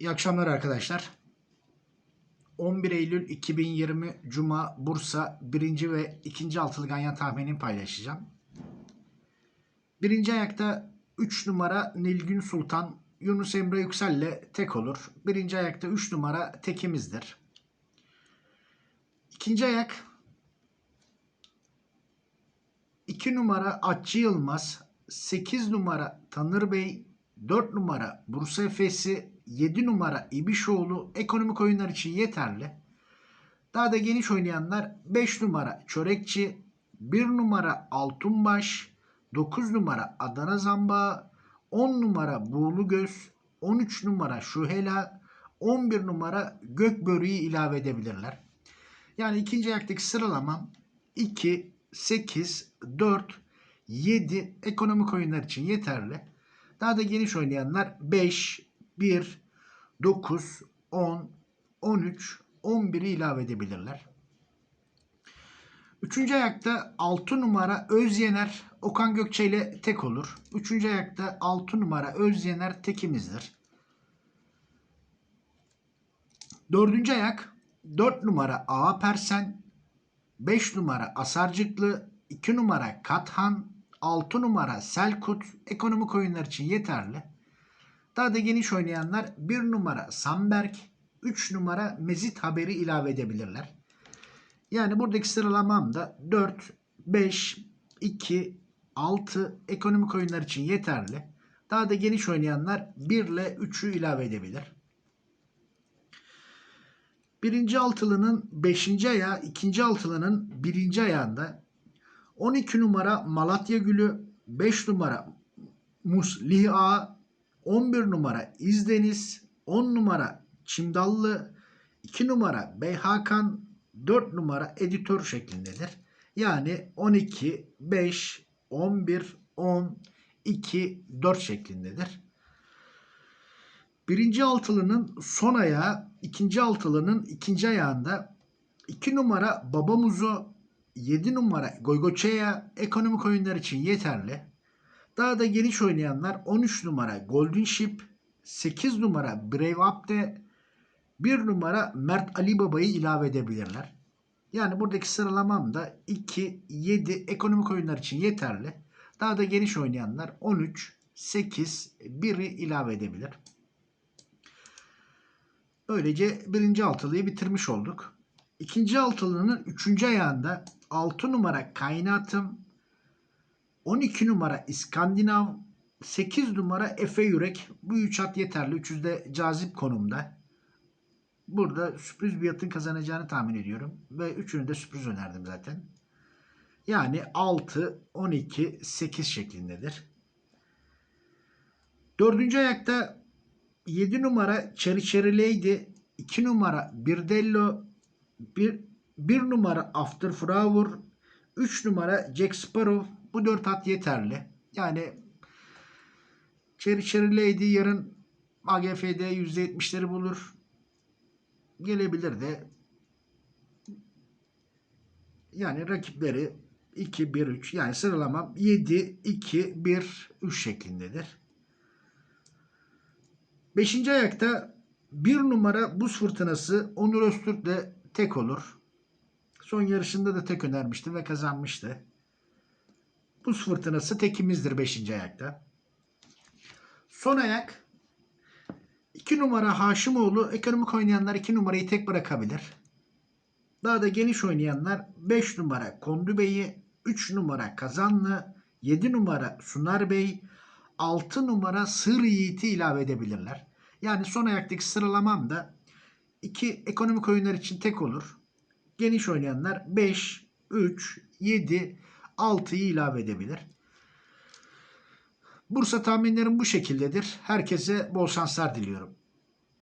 İyi akşamlar arkadaşlar. 11 Eylül 2020 Cuma Bursa 1. ve 2. altılı ganyan tahminini paylaşacağım. Birinci ayakta 3 numara Nilgün Sultan Yunus Emre Yüksel ile tek olur. Birinci ayakta 3 numara tekimizdir. İkinci ayak 2 numara Atçı Yılmaz, 8 numara Tanır Bey, 4 numara Bursa Efes'i, 7 numara İbişoğlu ekonomik oyunlar için yeterli. Daha da geniş oynayanlar 5 numara Çörekçi, 1 numara Altunbaş, 9 numara Adana Zamba, 10 numara Buğulu Göz, 13 numara Şuhela, 11 numara Gökbörü'yü ilave edebilirler. Yani ikinci ayaktaki sıralamam 2, 8, 4, 7 ekonomik oyunlar için yeterli. Daha da geniş oynayanlar 5, 1, 9, 10, 13, 11'i ilave edebilirler. Üçüncü ayakta 6 numara Özyener Okan Gökçe ile tek olur. Üçüncü ayakta 6 numara Özyener tekimizdir. Dördüncü ayak 4 numara Ağa Persen, 5 numara Asarcıklı, 2 numara Kathan, 6 numara Selkut ekonomik oyunlar için yeterli. Daha da geniş oynayanlar 1 numara Samberg, 3 numara Mezit Haberi ilave edebilirler. Yani buradaki sıralamam da 4, 5, 2, 6 ekonomik oyunlar için yeterli. Daha da geniş oynayanlar 1 ile 3'ü ilave edebilir. Birinci altılının 5. ayağı, ikinci altılının birinci ayağında 12 numara Malatya Gülü, 5 numara Musliha, 11 numara İzdeniz, 10 numara Çimdallı, 2 numara Beyhakan, 4 numara editör şeklindedir. Yani 12, 5, 11, 10, 2, 4 şeklindedir. Birinci altılının son ayağı, ikinci altılının ikinci ayağında 2 numara Babamuzo, 7 numara Goygoçeya ekonomik oyunlar için yeterli. Daha da geniş oynayanlar 13 numara Golden Ship, 8 numara Brave Up'te, 1 numara Mert Ali Baba'yı ilave edebilirler. Yani buradaki sıralamam da 2, 7 ekonomik oyunlar için yeterli. Daha da geniş oynayanlar 13, 8, 1'i ilave edebilir. Böylece birinci altılıyı bitirmiş olduk. İkinci altılının üçüncü ayağında 6 numara Kaynatım, 12 numara İskandinav, 8 numara Efe Yürek. Bu üç at yeterli. Üçü de cazip konumda. Burada sürpriz bir yatın kazanacağını tahmin ediyorum. Ve üçünü de sürpriz önerdim zaten. Yani 6, 12, 8 şeklindedir. Dördüncü ayakta 7 numara Lady, 2 numara Birdello, 1, 1 numara After Flower, 3 numara Jack Sparrow. Bu 4 at yeterli. Yani Cherry Cherry Lady yarın AGF'de %70'leri bulur. Gelebilir de. Yani rakipleri 2, 1, 3 yani sıralamam 7, 2, 1, 3 şeklindedir. Beşinci ayakta bir numara buz fırtınası Onur Öztürk de tek olur. Son yarışında da tek önermişti ve kazanmıştı. Buz fırtınası tekimizdir 5. ayakta. Son ayak 2 numara Haşimoğlu ekonomik oynayanlar 2 numarayı tek bırakabilir. Daha da geniş oynayanlar 5 numara Kondu Bey'i, 3 numara Kazanlı, 7 numara Sunar Bey, 6 numara Sığır Yiğit'i ilave edebilirler. Yani son ayaktaki sıralamam da 2 ekonomik oyunlar için tek olur. Geniş oynayanlar 5, 3, 7, 6'yı ilave edebilir. Bursa tahminlerim bu şekildedir. Herkese bol şanslar diliyorum.